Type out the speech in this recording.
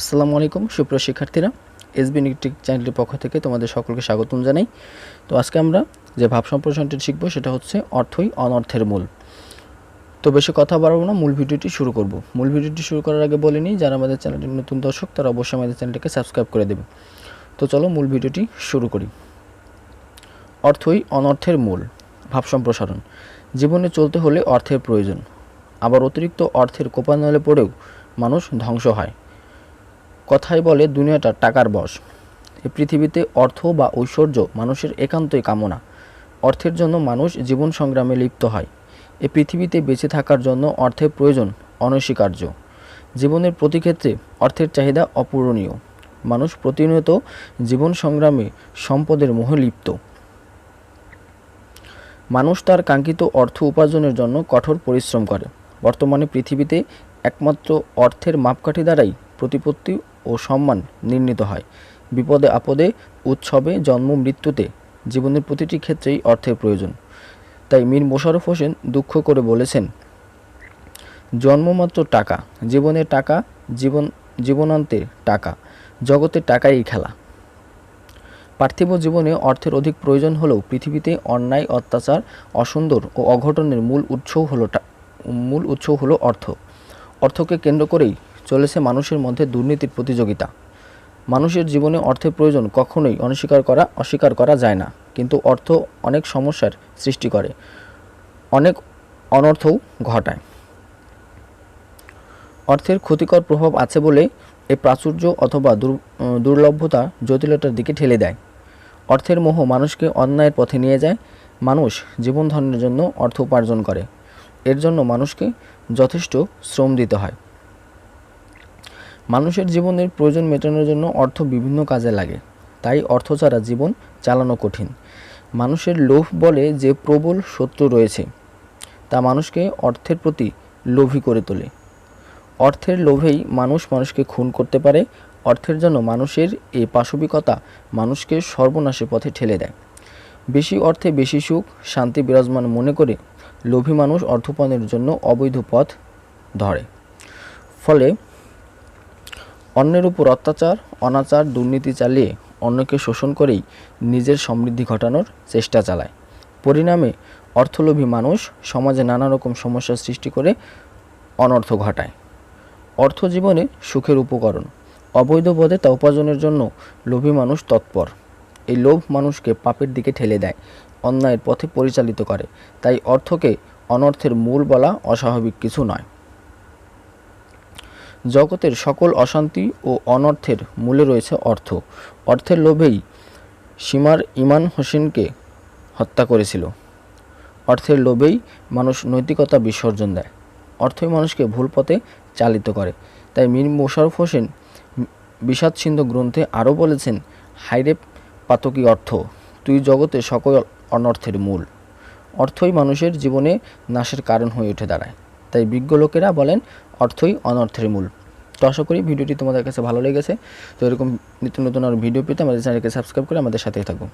আসসালামু আলাইকুম, সুপ্রিয় শিক্ষার্থীরা। এসবি নিকটিক চ্যানেলের পক্ষ থেকে তোমাদের সকলকে স্বাগতম জানাই। তো আজকে আমরা যে ভাব সম্প্রসারণটি শিখব, সেটা হচ্ছে অর্থই অনর্থের মূল। তো বেশি কথা বাড়াবো না, মূল ভিডিওটি শুরু করব। মূল ভিডিওটি শুরু করার আগে বলে নিই, যারা আমাদের চ্যানেলটির নতুন দর্শক, তারা অবশ্যই আমাদের চ্যানেলটিকে সাবস্ক্রাইব করে দেবে। তো চলো মূল ভিডিওটি শুরু করি। অর্থই অনর্থের মূল, ভাব সম্প্রসারণ। জীবনে চলতে হলে অর্থের প্রয়োজন। আবার অতিরিক্ত অর্থের কোপানলে পড়েও মানুষ ধ্বংস হয়। কথাই বলে দুনিয়াটা টাকার বশ। এই পৃথিবীতে অর্থ বা ঐশ্বর্য মানুষের একান্তই কামনা। অর্থের জন্য মানুষ জীবন সংগ্রামে লিপ্ত হয়। এই পৃথিবীতে বেঁচে থাকার জন্য অর্থের প্রয়োজন অনস্বীকার্য। জীবনের প্রতি ক্ষেত্রে অর্থের চাহিদা অপূরণীয়। মানুষ প্রতিনিয়ত জীবন সংগ্রামে সম্পদের মোহে লিপ্ত। মানুষ তার কাঙ্ক্ষিত অর্থ উপার্জনের জন্য কঠোর পরিশ্রম করে। বর্তমানে পৃথিবীতে একমাত্র অর্থের মাপকাঠি দ্বারাই প্রতিপত্তি ও সম্মান নির্ণীত হয়। বিপদে আপদে, উৎসবে জন্ম, মৃত্যুতে জীবনের প্রতিটি ক্ষেত্রেই অর্থের প্রয়োজন। তাই মীর মোশারফ হোসেন দুঃখ করে বলেছেন জন্মমাত্র টাকা জীবনের টাকা, জীবন জীবনান্তের টাকা জগতের টাকাই খেলা। পার্থিব জীবনে অর্থের অধিক প্রয়োজন হলেও পৃথিবীতে অন্যায়, অত্যাচার, অসুন্দর ও অঘটনের মূল উৎসও হলো মূল উৎস হলো অর্থ। অর্থকে কেন্দ্র করেই চলেছে মানুষের মধ্যে দুর্নীতির প্রতিযোগিতা। মানুষের জীবনে অর্থের প্রয়োজন কখনোই অনস্বীকার করা অস্বীকার করা যায় না। কিন্তু অর্থ অনেক সমস্যার সৃষ্টি করে অনেক অনর্থও ঘটায়। অর্থের ক্ষতিকর প্রভাব আছে বলে এ প্রাচুর্য অথবা দুর- উম, দুর্লভতা জটিলতার দিকে ঠেলে দেয়। অর্থের মোহ মানুষকে অন্যায়ের পথে নিয়ে যায়। মানুষ জীবন ধারণের জন্য অর্থ উপার্জন করে। এর জন্য মানুষকে যথেষ্ট শ্রম দিতে হয়। মানুষের জীবনের প্রয়োজন মেটানোর জন্য অর্থ বিভিন্ন কাজে লাগে। তাই অর্থ ছাড়া জীবন চালানো কঠিন। মানুষের লোভ বলে যে প্রবল শত্রু রয়েছে, তা মানুষকে অর্থের প্রতি লোভী করে তোলে। অর্থের লোভেই মানুষ মানুষকে খুন করতে পারে, অর্থের জন্য মানুষের এই পাশবিকতা মানুষকে সর্বনাশের পথে ঠেলে দেয়। বেশি অর্থে বেশি সুখ, শান্তি বিরাজমান মনে করে লোভী মানুষ অর্থপানের জন্য অবৈধ পথ ধরে। ফলে অন্যের উপর অত্যাচার, অনাচার, দুর্নীতি চালিয়ে অন্যকে শোষণ করেই নিজের সমৃদ্ধি ঘটানোর চেষ্টা চালায়। পরিণামে অর্থলোভী মানুষ সমাজে নানা রকম সমস্যার সৃষ্টি করে অনর্থ ঘটায়। অর্থ জীবনে সুখের উপকরণ। অবৈধ পথে তা উপার্জনের জন্য লোভী মানুষ তৎপর। এই লোভ মানুষকে পাপের দিকে ঠেলে দেয়, অন্যায়ের পথে পরিচালিত করে। তাই অর্থকে অনর্থের মূল বলা অস্বাভাবিক কিছু নয়। জগতের সকল অশান্তি ও অনর্থের মূলে রয়েছে অর্থ। অর্থের লোভেই সীমার ইমান হোসেনকে হত্যা করেছিল। অর্থের লোভেই মানুষ নৈতিকতা বিসর্জন দেয়। অর্থই মানুষকে ভুল পথে চালিত করে। তাই মীর মোশারফ হোসেন বিষাদ গ্রন্থে আরও বলেছেন হাইরে পাতকি অর্থ, তুই জগতে সকল অনর্থের মূল। অর্থই মানুষের জীবনে নাশের কারণ হয়ে উঠে দাঁড়ায়। তাই বিজ্ঞ লোকেরা বলেন অর্থই অনর্থের মূল। তো আশা করি ভিডিওটি তোমাদের কাছে ভালো লেগেছে। তো এরকম নিত্য নতুন আর ভিডিও পেতে আমাদের চ্যানেলকে সাবস্ক্রাইব করে আমাদের সাথেই থাকো